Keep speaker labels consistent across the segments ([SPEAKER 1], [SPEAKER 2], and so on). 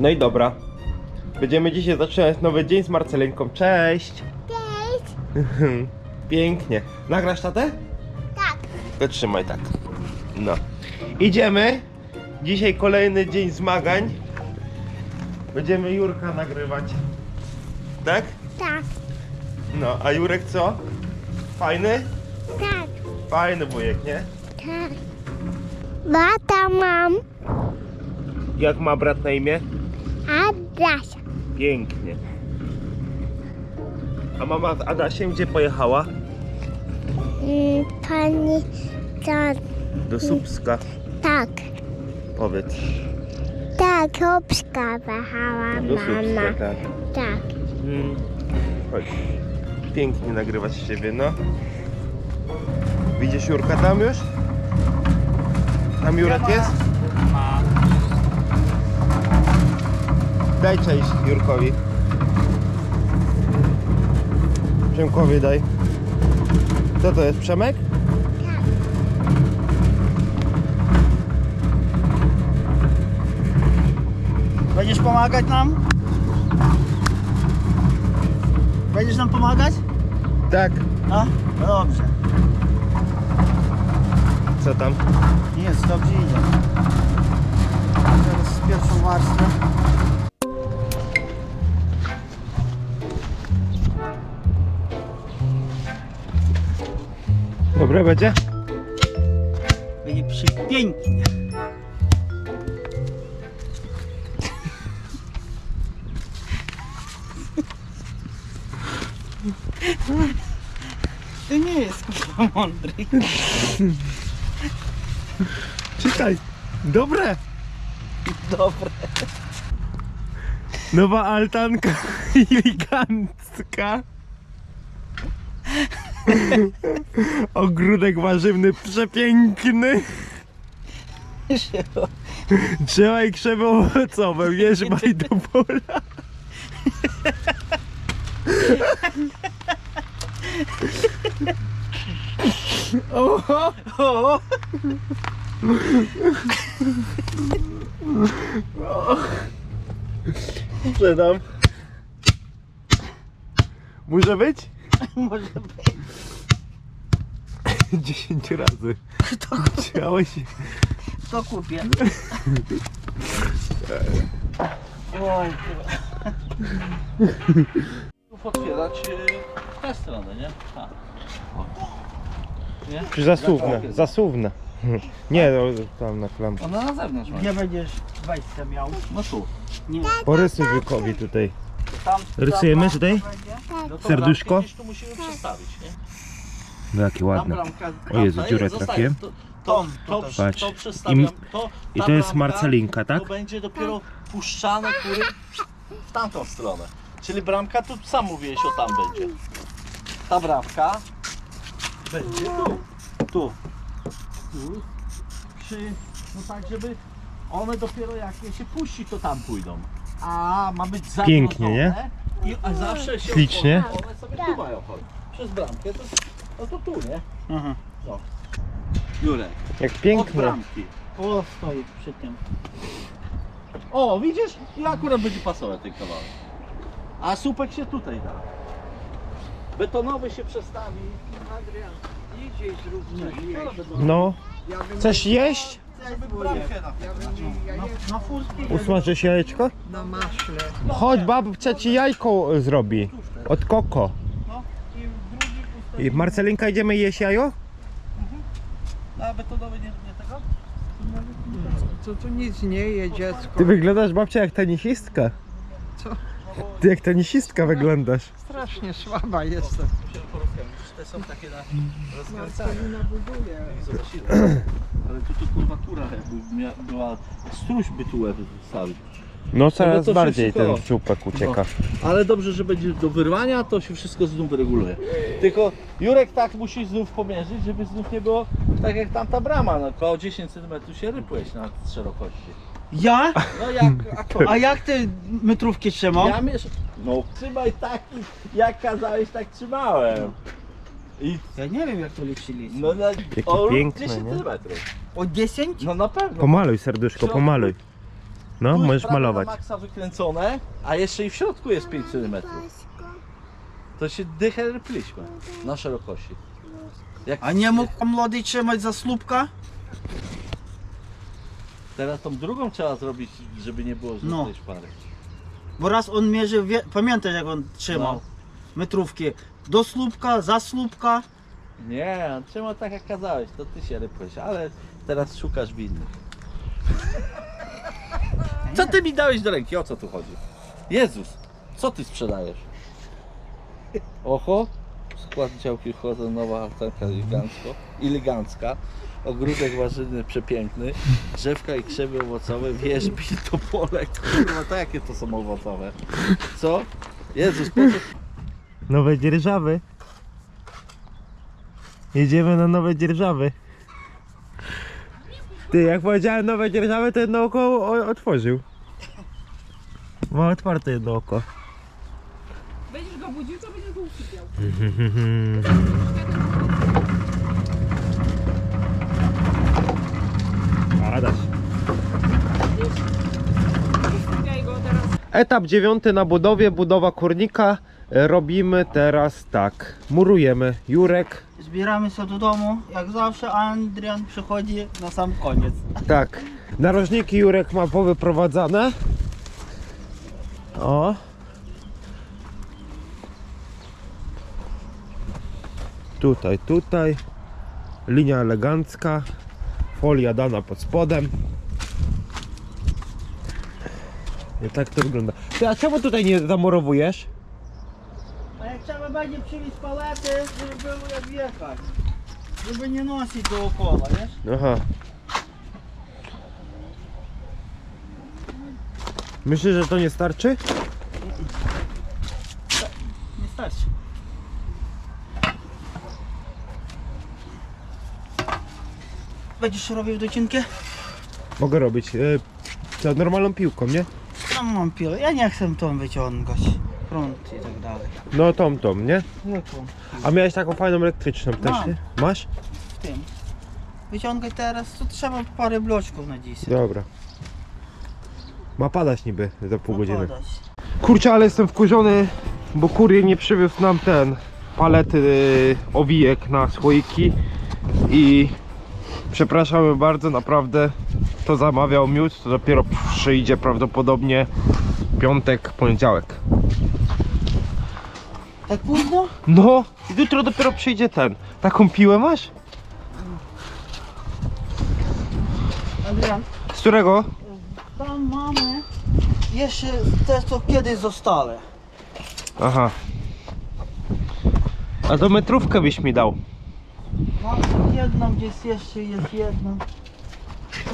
[SPEAKER 1] No i dobra. Będziemy dzisiaj zaczynać nowy dzień z Marcelinką. Cześć!
[SPEAKER 2] Cześć.
[SPEAKER 1] Pięknie. Nagrasz tatę?
[SPEAKER 2] Tak.
[SPEAKER 1] To trzymaj tak. No. Idziemy. Dzisiaj kolejny dzień zmagań. Będziemy Jurka nagrywać. Tak?
[SPEAKER 2] Tak.
[SPEAKER 1] No, a Jurek co? Fajny?
[SPEAKER 2] Tak.
[SPEAKER 1] Fajny wujek, nie?
[SPEAKER 2] Tak. Bata mam.
[SPEAKER 1] Jak ma brat na imię?
[SPEAKER 2] Adasia.
[SPEAKER 1] Pięknie. A mama z Adasiem gdzie pojechała?
[SPEAKER 2] Mm, Pani to
[SPEAKER 1] Do Słupska.
[SPEAKER 2] tak.
[SPEAKER 1] Powiedz.
[SPEAKER 2] Tak, obska wahała
[SPEAKER 1] Do Słupska,
[SPEAKER 2] mama.
[SPEAKER 1] tak.
[SPEAKER 2] Tak.
[SPEAKER 1] Mm. Chodź. Pięknie nagrywać z siebie, no. Widzisz Jurka tam już? Tam Jurek jest? Daj cześć Jurkowi. Przemkowi daj. Co to jest? Przemek?
[SPEAKER 3] Będziesz pomagać nam? Będziesz nam pomagać?
[SPEAKER 1] Tak.
[SPEAKER 3] A? No dobrze.
[SPEAKER 1] Co tam?
[SPEAKER 3] Jest, dobrze idzie. Teraz pierwszą warstwę.
[SPEAKER 1] Dobre będzie?
[SPEAKER 3] Będzie przepięknie. Ty nie jest kurwa mądry.
[SPEAKER 1] Czytaj. Dobre.
[SPEAKER 3] Dobre.
[SPEAKER 1] Nowa altanka elegancka. Ogródek warzywny przepiękny. Drzewa i krzewy owocowe, wierzbaj do pola. Oho!
[SPEAKER 3] O,
[SPEAKER 1] Sprzedam. Może być?
[SPEAKER 3] może być.
[SPEAKER 1] 10 razy. Chciałeś.
[SPEAKER 3] To kupię. Oj,
[SPEAKER 4] otwierać e, w tę stronę, nie? A. Nie?
[SPEAKER 1] Czy zasuwne? Zasuwne. Nie, no, tam na klamkę.
[SPEAKER 4] Ona na zewnątrz ma.
[SPEAKER 3] Gdzie będziesz wejście miał?
[SPEAKER 4] No tu.
[SPEAKER 3] Nie.
[SPEAKER 1] Porysuj Wilkowi tutaj.
[SPEAKER 4] Tam,
[SPEAKER 1] Rysujemy tutaj?
[SPEAKER 4] no to
[SPEAKER 1] Serduszko?
[SPEAKER 4] gdzieś tu musimy przestawić, nie?
[SPEAKER 1] No jakie
[SPEAKER 4] Tam
[SPEAKER 1] ładne.
[SPEAKER 4] bramka,
[SPEAKER 1] O Jezu, dziurę trafiłem.
[SPEAKER 4] To, to, to,
[SPEAKER 3] Patrz.
[SPEAKER 4] to, przestawiam. To,
[SPEAKER 1] I
[SPEAKER 4] ta
[SPEAKER 1] to jest
[SPEAKER 4] bramka
[SPEAKER 1] Marcelinka, tak?
[SPEAKER 4] To będzie dopiero puszczane kury w tamtą stronę. Czyli bramka tu sam mówiłeś o tam będzie. Ta bramka będzie tu. Tu. Tu. Przy, no tak, żeby one dopiero jak je się puści, to tam pójdą. A ma być zagrodzone.
[SPEAKER 1] Pięknie, nie?
[SPEAKER 4] I a zawsze się
[SPEAKER 1] Ślicznie.
[SPEAKER 4] One sobie tu mają chodzić. Przez bramkę to, no to tu, nie?
[SPEAKER 3] Aha.
[SPEAKER 4] Jurek,
[SPEAKER 1] Jak
[SPEAKER 4] od
[SPEAKER 1] piękne.
[SPEAKER 4] bramki.
[SPEAKER 3] O, stoi przy tym.
[SPEAKER 4] O, widzisz? I akurat będzie pasować ten kawałek. A słupek się tutaj da. Betonowy się przestawi.
[SPEAKER 3] Adrian, idzie zrób coś
[SPEAKER 1] No. Chcesz jeść?
[SPEAKER 4] Bramkę na
[SPEAKER 3] Na, na furtki
[SPEAKER 1] Usmażysz jajeczko?
[SPEAKER 3] na maśle.
[SPEAKER 1] Chodź, babcia ci jajko y, zrobi. Od koko.
[SPEAKER 4] No.
[SPEAKER 3] I w drugi
[SPEAKER 1] I Marcelinka idziemy jeść jajo?
[SPEAKER 4] A betonowy nie, nie tego?
[SPEAKER 5] To tu nic nie je dziecko.
[SPEAKER 1] Ty wyglądasz babcia jak tenisistka.
[SPEAKER 5] Co?
[SPEAKER 1] Ty jak tenisistka wyglądasz.
[SPEAKER 5] Strasznie słaba jestem.
[SPEAKER 4] Te są takie na rozkręcane.
[SPEAKER 5] Marcelina buduje.
[SPEAKER 4] Zobacz ile. Ale tu to kurwa kura jakby mia- była, struś by tu łeb wstawił.
[SPEAKER 1] No coraz
[SPEAKER 4] to
[SPEAKER 1] bardziej
[SPEAKER 4] wszystko-
[SPEAKER 1] ten słupek ucieka.
[SPEAKER 4] Ale dobrze, że będzie do wyrwania, to się wszystko znów wyreguluje. Tylko Jurek tak musi znów pomierzyć, żeby znów nie było tak jak tamta brama, no około 10 cm się rypłeś na szerokości.
[SPEAKER 3] Ja?
[SPEAKER 4] No jak akurat.
[SPEAKER 3] A jak ty metrówki trzymał?
[SPEAKER 4] Ja miesz... No trzymaj taki, jak kazałeś, tak trzymałem. I
[SPEAKER 3] Ja nie wiem jak to liczyli.
[SPEAKER 4] no na
[SPEAKER 1] Jakie
[SPEAKER 4] o
[SPEAKER 1] piękne,
[SPEAKER 4] 10
[SPEAKER 1] nie?
[SPEAKER 4] cm.
[SPEAKER 3] O 10?
[SPEAKER 4] No na pewno.
[SPEAKER 1] Pomaluj serduszko, pomaluj. No,
[SPEAKER 4] Tu jest
[SPEAKER 1] możesz
[SPEAKER 4] prawie
[SPEAKER 1] malować.
[SPEAKER 4] Na maksa wykręcone, a jeszcze i w środku jest 5 cm. To się dychę rypliśmy na szerokości. Jak
[SPEAKER 3] A nie mógł młody trzymać za słupka?
[SPEAKER 4] Teraz tą drugą trzeba zrobić, żeby nie było
[SPEAKER 3] No.
[SPEAKER 4] żółtej szpary.
[SPEAKER 3] Bo raz on mierzył, wie... pamiętasz jak on trzymał
[SPEAKER 4] No.
[SPEAKER 3] metrówki? Do słupka, za słupka.
[SPEAKER 4] Nie, on trzyma tak jak kazałeś, to ty się rypłeś, ale teraz szukasz winnych. Co ty mi dałeś do ręki? O co tu chodzi? Jezus, co ty sprzedajesz? Oho, skład działki wchodzą, nowa altanka elegancko, elegancka, ogródek warzywny przepiękny, drzewka i krzewy owocowe, wierzbi to pole, kurwa, to jakie to są owocowe? Co? Jezus, po co
[SPEAKER 1] Nowe dzierżawy. Jedziemy na nowe dzierżawy. Ty, jak powiedziałem nowe dzierżawy, to jedno oko o- otworzył. Ma otwarte jedno oko.
[SPEAKER 5] Będziesz go budził, to będziesz go usypiał.
[SPEAKER 1] Adaś.
[SPEAKER 5] Usypiaj go teraz.
[SPEAKER 1] Etap dziewiąty na budowie, budowa kurnika. E, Robimy teraz tak. Murujemy. Jurek.
[SPEAKER 3] Zbieramy się do domu, jak zawsze, a Adrian przychodzi na sam koniec.
[SPEAKER 1] Tak. Narożniki Jurek ma powyprowadzane. O. Tutaj, tutaj. Linia elegancka. Folia dana pod spodem. I tak to wygląda. Ty, a czemu tutaj nie zamurowujesz?
[SPEAKER 3] A jak trzeba będzie przywieźć palety, żeby było jak wjechać. Żeby nie nosić dookoła, wiesz?
[SPEAKER 1] Aha. Myślisz, że to nie starczy?
[SPEAKER 3] Nie starczy. Będziesz robił docinkę?
[SPEAKER 1] Mogę robić. Yy, co, normalną piłką, nie?
[SPEAKER 3] No mam ja nie chcę tą wyciągać. Prąd i tak dalej.
[SPEAKER 1] No tą, tą, nie?
[SPEAKER 3] Zwykłą.
[SPEAKER 1] A miałeś taką fajną elektryczną też,
[SPEAKER 3] Mam.
[SPEAKER 1] nie? Masz?
[SPEAKER 3] W tym. Wyciągać teraz, to trzeba parę bloczków na dziś.
[SPEAKER 1] Dobra. Ma padać niby za pół godziny.
[SPEAKER 3] Podać.
[SPEAKER 1] Kurczę, ale jestem wkurzony, bo kurier nie przywiózł nam ten palety y, owijek na słoiki i przepraszamy bardzo, naprawdę to zamawiał miód, to dopiero przyjdzie prawdopodobnie piątek, poniedziałek.
[SPEAKER 3] Tak późno?
[SPEAKER 1] No, jutro dopiero przyjdzie ten. Taką piłę masz?
[SPEAKER 3] Adrian,
[SPEAKER 1] Z którego?
[SPEAKER 3] tam mamy jeszcze te co kiedyś zostały.
[SPEAKER 1] Aha. A to metrówkę byś mi dał.
[SPEAKER 3] Mam jedną, gdzieś jeszcze jest jedna.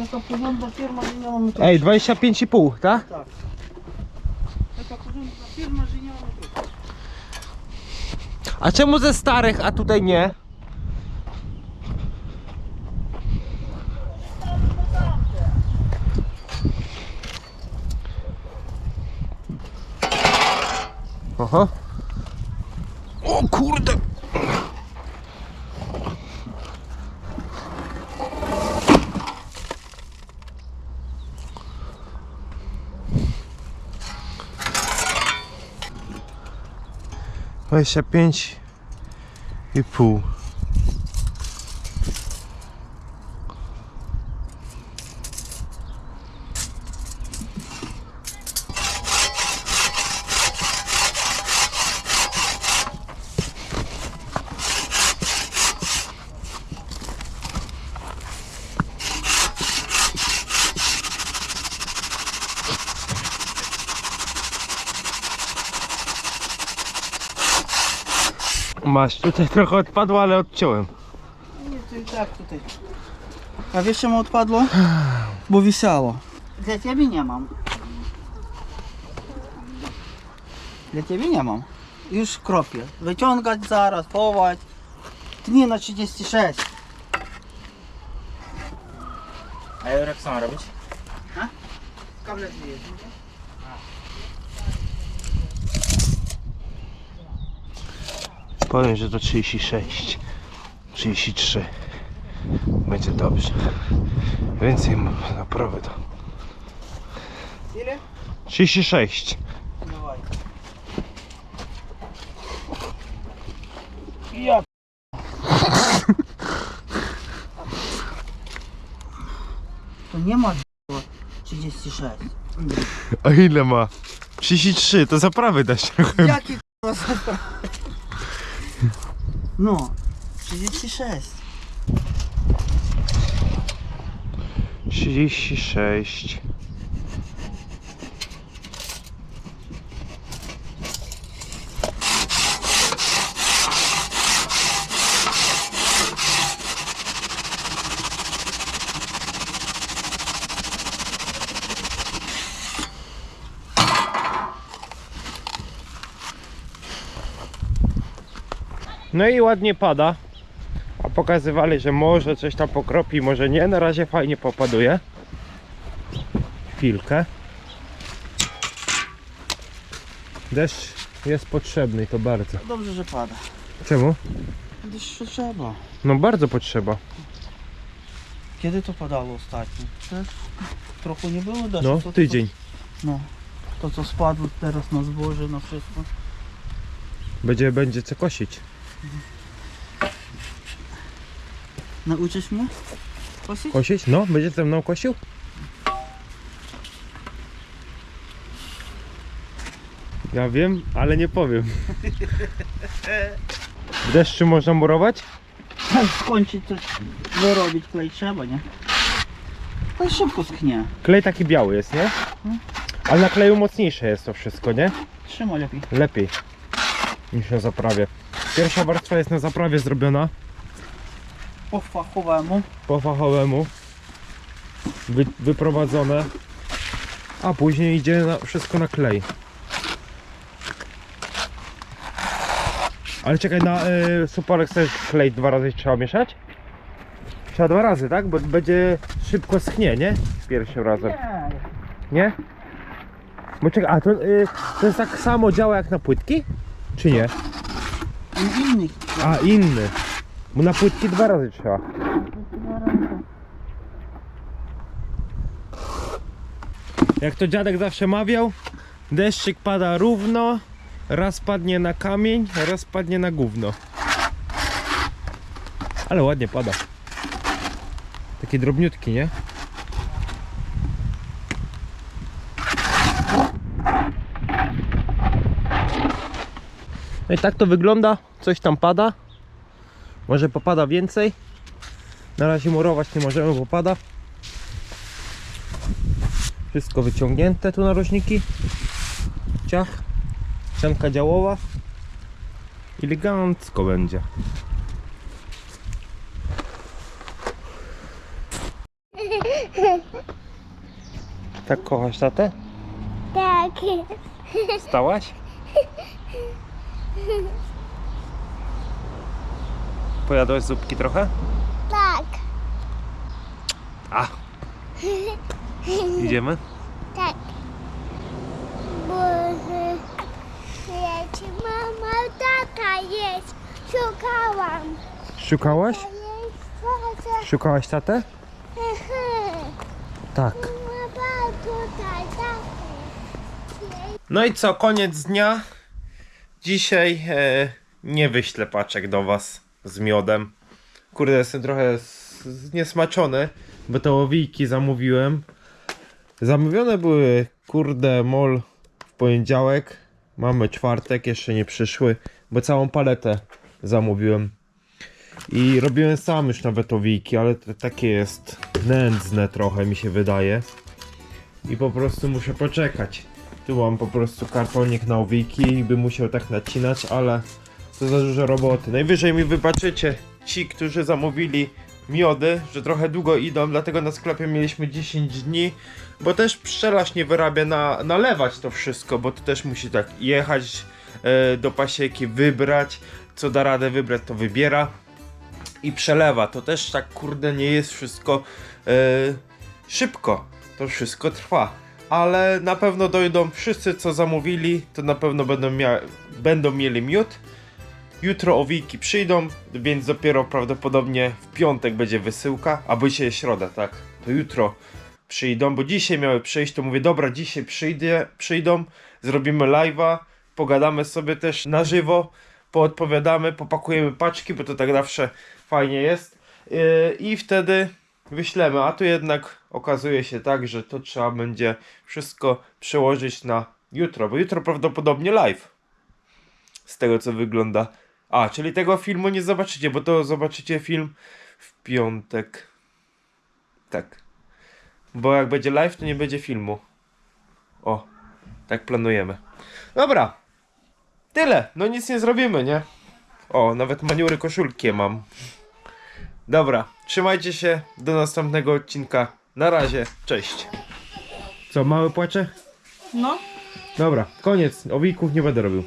[SPEAKER 3] Jaka porządna firma, że nie mamy tu.
[SPEAKER 1] Ej, 25,5, tak?
[SPEAKER 3] Tak. Jaka porządna firma, że nie mamy tu.
[SPEAKER 1] A czemu ze starych, a tutaj nie? Aha. Dwadzieścia pięć i pół. Masz, tutaj trochę odpadło, ale odciąłem.
[SPEAKER 3] Nie, to i tak tutaj. A wiesz czemu odpadło? Bo wisiało. Dla ciebie nie mam. Dla ciebie nie mam. Już kropię. Wyciągać zaraz, chować. Dni na 36.
[SPEAKER 6] A Jurek co ma robić?
[SPEAKER 3] Kable zjedzie.
[SPEAKER 1] powiem, że do 36 33 będzie dobrze więcej mam na próbę to
[SPEAKER 3] ile?
[SPEAKER 1] 36
[SPEAKER 3] to nie ma 36
[SPEAKER 1] A ile ma? 33, to zaprawy
[SPEAKER 3] da się. Jakie? No, 36.
[SPEAKER 1] 36. No i ładnie pada. A pokazywali, że może coś tam pokropi, może nie. Na razie fajnie popaduje. Chwilkę. Deszcz jest potrzebny i to bardzo.
[SPEAKER 3] Dobrze, że pada.
[SPEAKER 1] Czemu?
[SPEAKER 3] Deszcz trzeba.
[SPEAKER 1] No bardzo potrzeba.
[SPEAKER 3] Kiedy to padało ostatnio? Też trochę nie było deszczu.
[SPEAKER 1] No,
[SPEAKER 3] to,
[SPEAKER 1] tydzień.
[SPEAKER 3] To, no, to co spadło teraz na zboże, na wszystko.
[SPEAKER 1] Będzie, będzie co kosić.
[SPEAKER 3] Nauczysz mnie? Kosić?
[SPEAKER 1] Kosić? No, będzie ze mną kosił? Ja wiem, ale nie powiem. W deszczu można murować?
[SPEAKER 3] Skończyć coś, wyrobić klej trzeba, nie? To szybko schnie.
[SPEAKER 1] Klej taki biały jest, nie? Ale na kleju mocniejsze jest to wszystko, nie?
[SPEAKER 3] Trzyma lepiej.
[SPEAKER 1] Lepiej niż na zaprawie. Pierwsza warstwa jest na zaprawie zrobiona
[SPEAKER 3] Po fachowemu.
[SPEAKER 1] po fachowemu. Wy, wyprowadzone. A później idzie na, wszystko na klej. Ale czekaj, na y, suporek też klej dwa razy trzeba mieszać? Trzeba dwa razy, tak? Bo będzie szybko schnie, nie? Pierwszym razem.
[SPEAKER 3] Nie.
[SPEAKER 1] Nie? Bo czekaj, a to, y, to jest tak samo działa jak na płytki? Czy nie?
[SPEAKER 3] I innych.
[SPEAKER 1] A, inny. Bo na płytki dwa razy trzeba. Jak to dziadek zawsze mawiał, deszczyk pada równo, raz padnie na kamień, raz padnie na gówno. Ale ładnie pada. Taki drobniutki, nie? No i tak to wygląda. Coś tam pada. Może popada więcej. Na razie murować nie możemy, bo pada. Wszystko wyciągnięte tu narożniki. Ciach. Ścianka działowa. Elegancko będzie. Tak kochasz tatę?
[SPEAKER 2] Tak.
[SPEAKER 1] Stałaś? Pojadłeś zupki trochę?
[SPEAKER 2] Tak.
[SPEAKER 1] A. Idziemy?
[SPEAKER 2] Tak. Boże. Wiecie, mama, tata jest. Szukałam.
[SPEAKER 1] Szukałaś? Szukałaś tatę? Tak. No i co, koniec dnia. Dzisiaj e, nie wyślę paczek do was z miodem. Kurde, jestem trochę zniesmaczony, bo te zamówiłem. Zamówione były, kurde, mol w poniedziałek. Mamy czwartek, jeszcze nie przyszły, bo całą paletę zamówiłem. I robiłem sam już nawet owijki, ale to takie jest nędzne trochę mi się wydaje. I po prostu muszę poczekać. Tu mam po prostu kartonik na owijki i bym musiał tak nacinać, ale to za dużo roboty. Najwyżej mi wybaczycie ci, którzy zamówili miody, że trochę długo idą, dlatego na sklepie mieliśmy 10 dni, bo też pszczelarz nie wyrabia na, nalewać to wszystko, bo to też musi tak jechać e, do pasieki, wybrać, co da radę wybrać to wybiera i przelewa. To też tak kurde nie jest wszystko e, szybko. To wszystko trwa. Ale na pewno dojdą wszyscy co zamówili, to na pewno będą, mia- będą mieli miód. Jutro owiki przyjdą, więc dopiero prawdopodobnie w piątek będzie wysyłka, albo dzisiaj środa, tak. To jutro przyjdą, bo dzisiaj miały przyjść, to mówię, dobra, dzisiaj przyjdzie, przyjdą, zrobimy live'a, pogadamy sobie też na żywo, poodpowiadamy, popakujemy paczki, bo to tak zawsze fajnie jest yy, i wtedy wyślemy, a tu jednak okazuje się tak, że to trzeba będzie wszystko przełożyć na jutro, bo jutro prawdopodobnie live z tego co wygląda. A, czyli tego filmu nie zobaczycie, bo to zobaczycie film w piątek. Tak. Bo jak będzie live, to nie będzie filmu. O, tak planujemy. Dobra. Tyle. No nic nie zrobimy, nie? O, nawet maniury koszulkie mam. Dobra, trzymajcie się. Do następnego odcinka. Na razie. Cześć. Co, mały płacze?
[SPEAKER 5] No.
[SPEAKER 1] Dobra, koniec. Owików nie będę robił.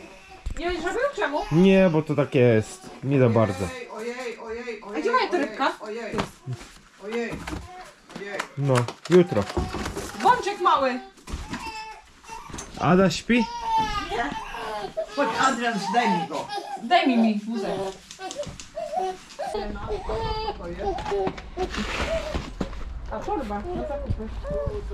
[SPEAKER 5] Nie będziesz robił? Czemu?
[SPEAKER 1] Nie, bo to takie jest. Nie za bardzo.
[SPEAKER 5] Ojej, ojej, ojej, ojej. A gdzie moja torebka? Ojej, ojej, ojej.
[SPEAKER 1] No, jutro.
[SPEAKER 5] Bączek mały.
[SPEAKER 1] Ada śpi?
[SPEAKER 3] Chodź Adrian, zdaj mi go.
[SPEAKER 5] Daj mi mi wózek. A torba, na zakupy.